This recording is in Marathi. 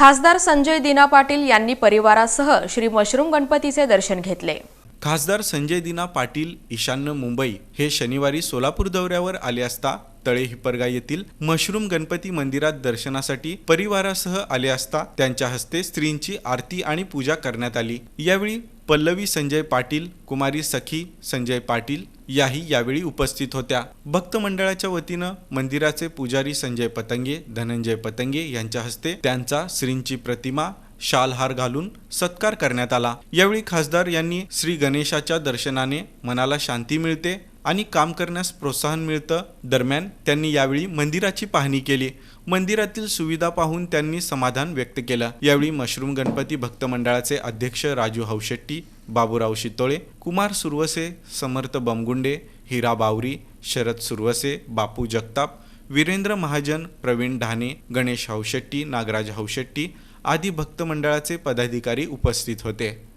खासदार संजय दिना पाटील यांनी परिवारासह श्री मशरूम गणपतीचे दर्शन घेतले. खासदार संजय दिना पाटील ईशान्य मुंबई हे शनिवारी सोलापूर दौऱ्यावर आले असता तळे हिपरगा येथील मशरूम गणपती मंदिरात दर्शनासाठी परिवारासह आले असता त्यांच्या हस्ते स्त्रींची आरती आणि पूजा करण्यात आली. यावेळी पल्लवी संजय पाटील कुमारी सखी संजय पाटील याही यावेळी उपस्थित होत्या. भक्त मंडळाच्या वतीनं मंदिराचे पुजारी संजय पतंगे धनंजय पतंगे यांच्या हस्ते त्यांचा श्रींची प्रतिमा शालहार घालून सत्कार करण्यात आला. यावेळी खासदार यांनी श्री गणेशाच्या दर्शनाने मनाला शांती मिळते आणि काम करण्यास प्रोत्साहन मिळतं. दरम्यान त्यांनी यावेळी मंदिराची पाहणी केली. मंदिरातील सुविधा पाहून त्यांनी समाधान व्यक्त केलं. यावेळी मशरूम गणपती भक्त मंडळाचे अध्यक्ष राजू हौशेट्टी बाबूराव शितोळे कुमार सुरवसे समर्थ बमगुंडे हिरा बावरी शरद सुरवसे बापू जगताप वीरेंद्र महाजन प्रवीण ढाणे गणेश हौशेट्टी नागराज हौशेट्टी आदी भक्त मंडळाचे पदाधिकारी उपस्थित होते.